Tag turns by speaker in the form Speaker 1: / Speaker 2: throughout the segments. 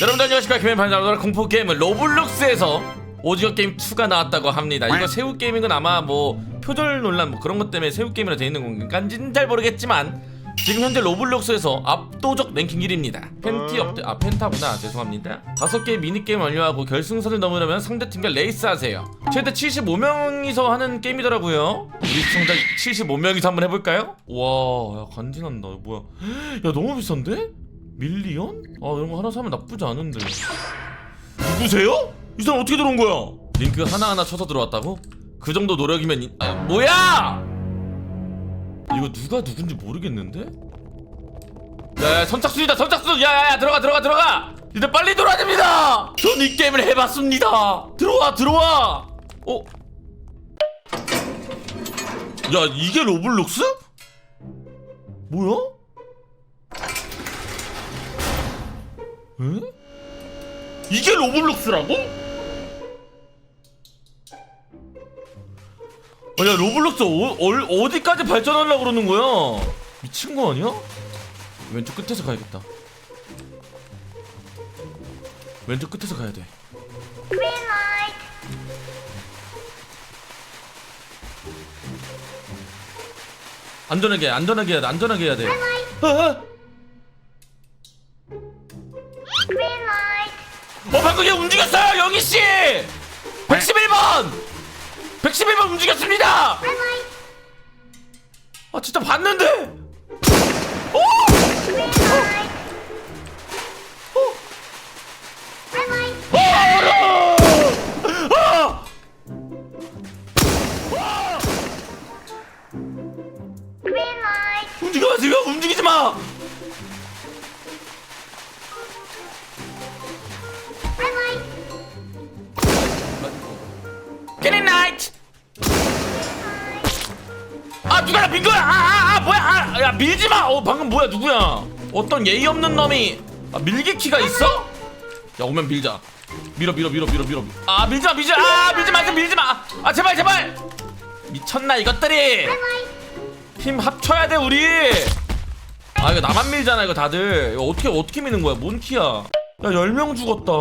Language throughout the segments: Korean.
Speaker 1: 여러분들 안녕하십니까 김현 반장님 공포 게임은 로블록스에서 오징어 게임 2가 나왔다고 합니다. 이거 새우 게임인 건 아마 뭐 표절 논란 뭐 그런 것 때문에 새우 게임이라 돼 있는 건가는 잘 모르겠지만 지금 현재 로블록스에서 압도적 랭킹 1위입니다. 팬티 업데 아 펜타구나 죄송합니다. 다섯 개의 미니 게임 완료하고 결승선을 넘으려면 상대팀과 레이스하세요. 최대 75명이서 하는 게임이더라고요. 우리 시청자 75명이서 한번 해볼까요? 와, 야, 간지난다. 뭐야? 야 너무 비싼데? 밀리언? 아 이런 거 하나 사면 나쁘지 않은데 누구세요? 이 사람 어떻게 들어온 거야? 링크 하나하나 쳐서 들어왔다고? 그 정도 노력이면 이... 아 뭐야! 이거 누가 누군지 모르겠는데? 야야 선착순이다 선착순 야야야 들어가 들어가 들어가 이제 빨리 됩니다 전 이 게임을 해봤습니다 들어와 들어와 어? 야 이게 로블록스? 뭐야? 에? 이게 로블록스라고? 아야 로블록스 어, 어, 어 디까지 발전하려고 그러는 거야? 미친 거 아니야? 왼쪽 끝에서 가야겠다. 왼쪽 끝에서 가야 돼. 안전하게 안전하게 해야 돼 안전하게 해야 돼. 아, 얘 움직였어요 영희 씨. 111번. 111번 움직였습니다. 아 진짜 봤는데. Good night. 아 누가 나민 거야? 아아 아, 뭐야? 아, 야 밀지 마. 어 방금 뭐야 누구야? 어떤 예의 없는 놈이 아, 밀기키가 있어? 야 오면 밀자. 밀어 밀어 밀어 밀어 밀어. 아 밀지 마 밀지 마. 아 밀지 마 밀지 마. 아 제발 제발. 미쳤나 이것들이? 힘 합쳐야 돼 우리. 아 이거 나만 밀잖아 이거 다들. 이거 어떻게 어떻게 미는 거야? 뭔 키야? 야 10명 죽었다.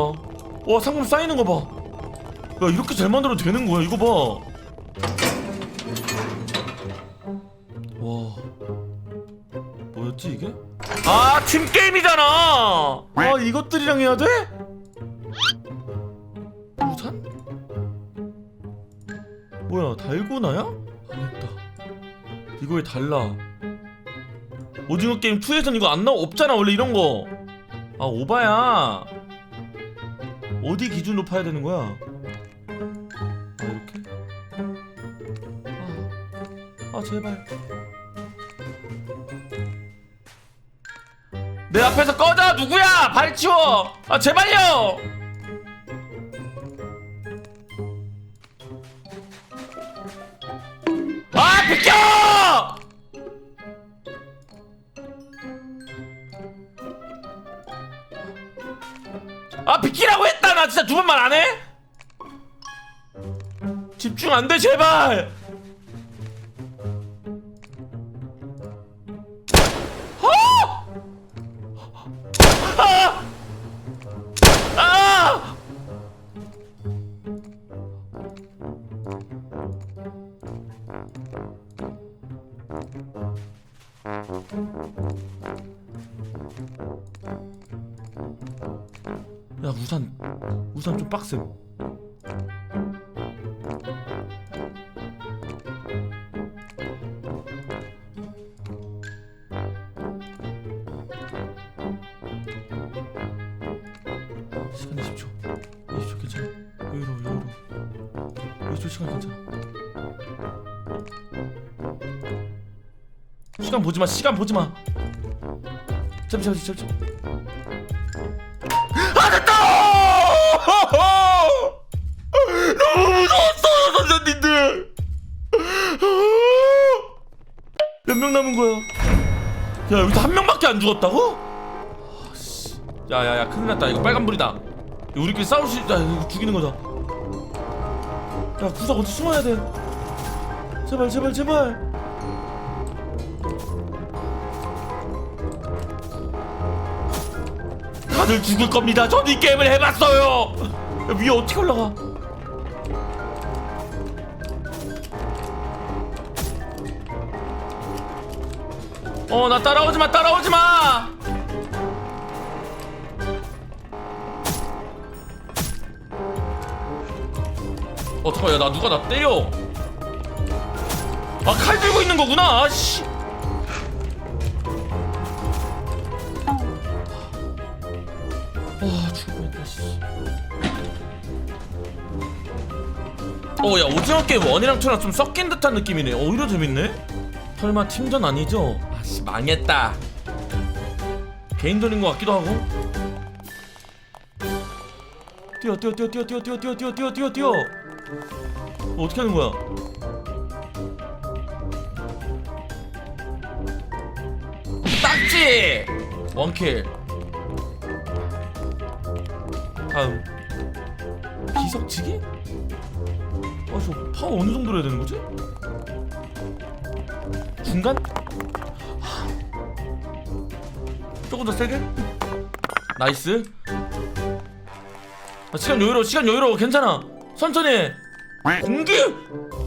Speaker 1: 와 상금 쌓이는 거 봐. 야 이렇게 잘 만들어도 되는 거야 이거 봐. 와 뭐였지 이게? 아 팀 게임이잖아. 아 이것들이랑 해야 돼? 우산? 뭐야 달고나야? 아니다. 이거 왜 달라? 오징어 게임 2에선 이거 안 나오 없잖아 원래 이런 거. 아 오바야. 어디 기준으로 파야 되는 거야? 제발. 내 앞에서 꺼져 누구야? 발 치워. 아 제발요. 아 비켜! 아 비키라고 했다. 나 진짜 두 번만 안 해? 집중 안 돼 제발. 우산 좀 빡셈. 시간 20초. 20초 괜찮아. 여유로워 여유로워. 20초 시간 괜찮아. 시간 보지 마 시간 보지 마. 잠시 잠시 잠시 몇 명 남은 거야? 야 여기서 한 명밖에 안 죽었다고? 야야야 큰일 났다. 이거 빨간불이다. 우리끼리 싸울 수 있다 이거 죽이는 거다. 야 구석 어디 숨어야 돼? 제발 제발 제발. 다들 죽을 겁니다. 전 이 게임을 해봤어요. 야, 위에 어떻게 올라가 어 나 따라오지 마 따라오지 마! 어 잠깐 야 나 누가 나 때려? 아 칼 들고 있는 거구나 아 씨! 아 죽을 뻔했다 씨. 어 야 오징어 게임 원이랑 투랑 좀 섞인 듯한 느낌이네. 어, 오히려 재밌네. 설마 팀전 아니죠? 아씨 망했다 개인전인 것 같기도 하고 뛰어 뛰어 뛰어 뛰어 뛰어 뛰어 뛰어 뛰어 뛰어 뛰어 뛰어 어, 어떻게 하는 거야? 딱지 원킬 다음 비석치기? 아저 파워 어느 정도로 해야 되는 거지? 중간? 조금 더 세게? 나이스. 아, 시간 여유로워 시간 여유로워. 괜찮아. 천천히 해. 공기?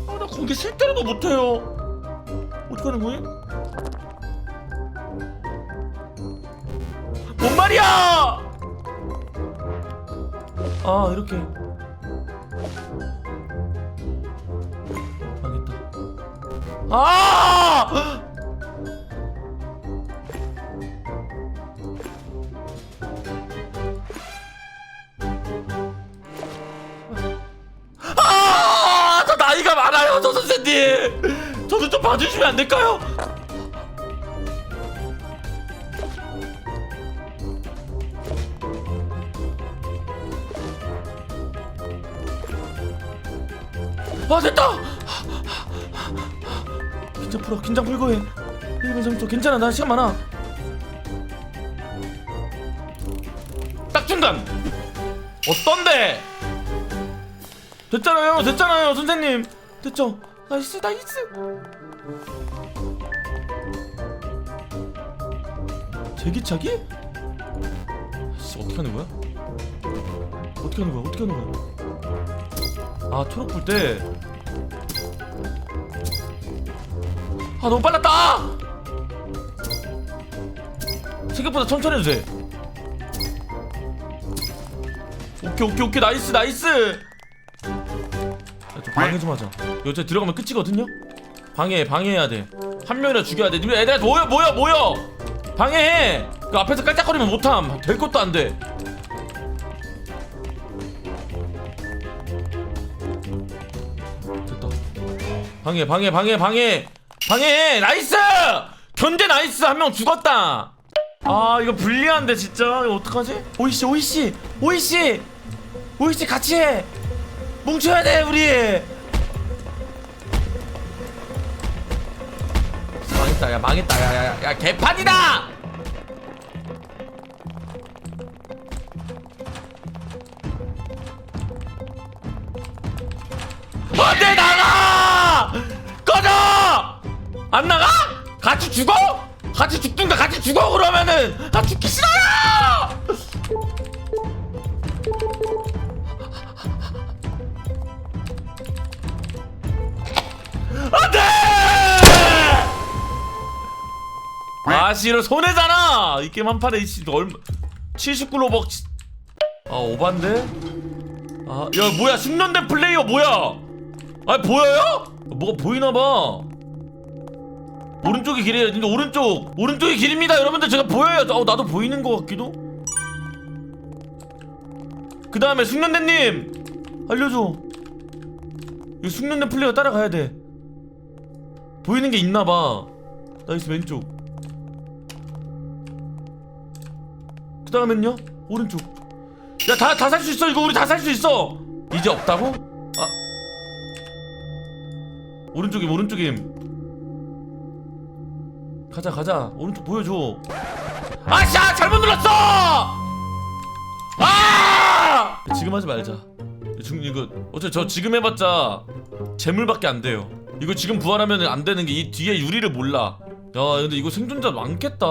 Speaker 1: 아나 공기 실제로도 못해요. 어떡하는 거야? 뭔 말이야! 아 이렇게. 망했다. 아 아, 봐주시면 안 될까요? 아, 됐다. 긴장 풀어, 긴장 풀고 해. 1분 30초, 괜찮아, 나 시간 많아. 딱 중간. 어떤데? 됐잖아요 됐잖아요 선생님 됐죠 나이스 나이스 제기차기? 씨 어떻게 하는 거야? 어떻게 하는 거야 어떻게 하는 거야 아 초록 불 때 아 너무 빨랐다 생각보다 천천히 해도 돼 오케이 오케이 오케이 나이스 나이스 야, 저 방해 좀 하자. 여기 들어가면 끝이거든요. 방해 방해해야 돼. 한 명이라 죽여야 돼. 니네 애들 모여 모여 모여. 방해해. 그 앞에서 깔짝거리면 못함. 될 것도 안 돼. 됐다. 방해 방해 방해 방해 방해 나이스. 견제 나이스 한 명 죽었다. 아 이거 불리한데 진짜 이거 어떡하지? 오이씨 오이씨 오이씨 오이씨 같이 해. 뭉쳐야 돼 우리 망했다. 야 망했다. 야야야 야, 개판이다! 안돼 나가! 꺼져! 안 나가? 같이 죽어? 같이 죽든가 같이 죽어? 그러면은 나 죽기 싫어요 아 씨로 손해잖아. 이 게임 한 판에 씨 얼마 79로벅. 아 오반데? 아, 야 뭐야 숙련된 플레이어 뭐야? 아 보여요? 뭐가 보이나 봐. 오른쪽이 길이에요. 근데 오른쪽 오른쪽이 길입니다, 여러분들 제가 보여요. 어 나도 보이는 것 같기도. 그 다음에 숙련된님 알려줘. 이 숙련된 플레이어 따라가야 돼. 보이는 게 있나 봐. 나이스 왼쪽. 그 다음엔요? 오른쪽. 야 다 다 살 수 있어 이거 우리 다 살 수 있어. 이제 없다고? 아. 오른쪽임 오른쪽임. 가자 가자 오른쪽 보여줘. 아샤 잘못 눌렀어. 아! 지금 하지 말자. 지금 이거 어차피 저 지금 해봤자 재물밖에 안 돼요. 이거 지금 부활하면 안 되는 게 이 뒤에 유리를 몰라. 야 근데 이거 생존자 많겠다.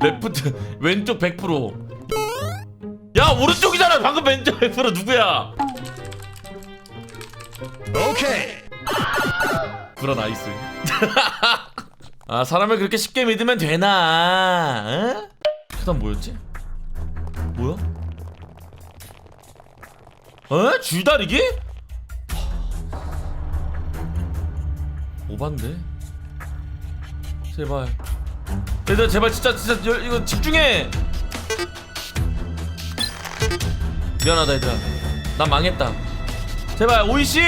Speaker 1: 레프트 왼쪽 100%. 야 오른쪽이잖아. 방금 왼쪽 100% 누구야?
Speaker 2: 오케이.
Speaker 1: 불어 나이스. 아 사람을 그렇게 쉽게 믿으면 되나? 에? 그 다음 뭐였지? 뭐야? 어? 줄다리기? 오반데 제발. 얘들아 제발 진짜 진짜 여- 이거 집중해! 미안하다 얘들아. 난 망했다. 제발 오이씨!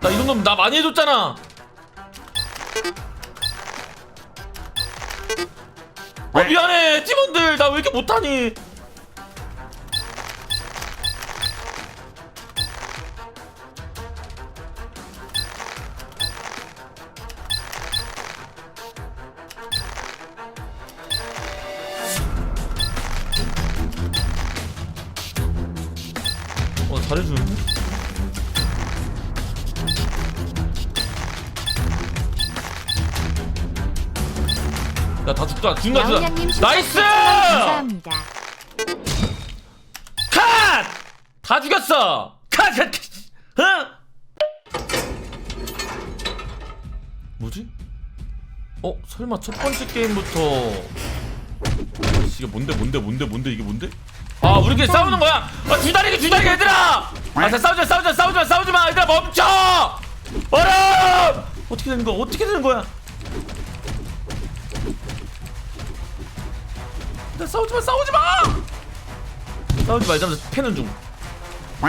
Speaker 1: 나 이 정도면 나 많이 해줬잖아! 아 미안해 팀원들. 나 왜 이렇게 못하니 잘해주는데? 야다 죽다 죽나
Speaker 3: 야옹양님
Speaker 1: 나이스
Speaker 3: 감사합니다.
Speaker 1: 컷! 다 죽였어 컷! 컷! 컷! 어? 뭐지? 어? 설마 첫 번째 게임부터 이게 뭔데 뭔데 뭔데 뭔데 이게 뭔데? 아 우리끼리 싸우는 거야? 아 주다리기 주다리기 얘들아! 아 자, 싸우지 마 싸우지 마 싸우지 마 싸우지 마 얘들아 멈춰! 얼음! 어떻게 되는 거야 어떻게 되는 거야? 나 싸우지 마 싸우지 마! 싸우지 말자면서 패는 중.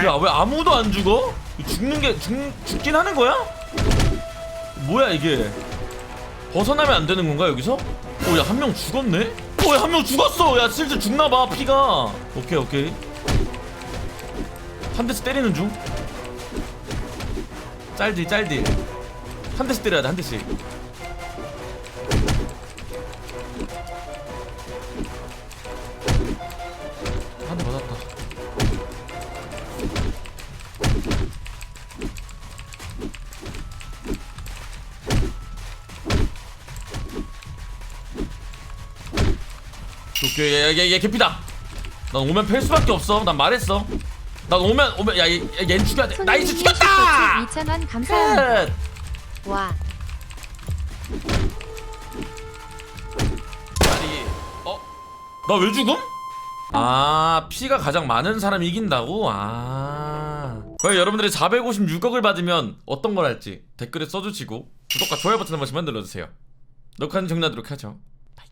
Speaker 1: 야 왜 아무도 안 죽어? 죽는 게 죽, 죽긴 하는 거야? 뭐야 이게? 벗어나면 안 되는 건가 여기서? 오 야 한 명 죽었네? 오야 한 명 죽었어! 야 슬슬 죽나봐 피가. 오케이 오케이. 한 대씩 때리는 중. 짤디 짤디. 한 대씩 때려야 돼 한 대씩. 얘얘 얘 개피다. 난 오면 팰 수밖에 없어. 난 말했어. 난 오면 오면 야얘 죽여야 돼. 나이스 죽였다.
Speaker 3: 2,000원 감사합니다.
Speaker 1: 끝.
Speaker 3: 와,
Speaker 1: 아니 어? 나 왜 죽음? 아 피가 가장 많은 사람이 이긴다고? 아 과연 여러분들이 456억을 받으면 어떤 걸 할지 댓글에 써주시고 구독과 좋아요 버튼 한 번씩만 눌러주세요 녹화는 정리하도록 하죠 바이